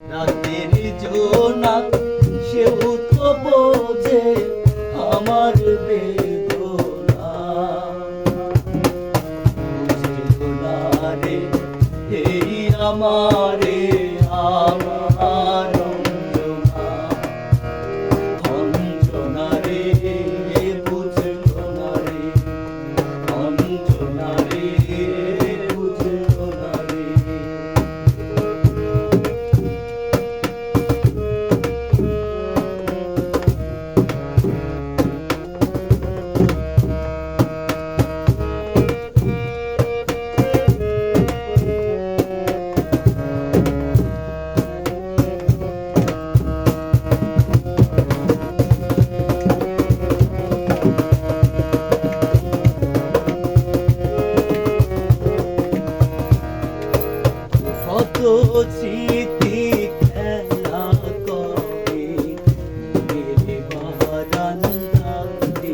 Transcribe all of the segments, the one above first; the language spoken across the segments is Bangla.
রাতের জোনা সেও তো বোঝে আমার বেদনা। বুঝেও রে এই আমারে আমার স্মৃতি খেলা করে মেরে বারান্দাতে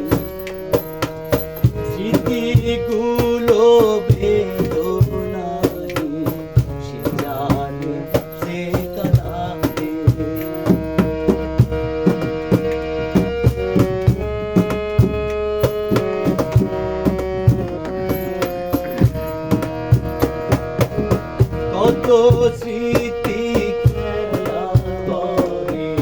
স্মৃতিগুলো কত স্মৃতি খেলা করে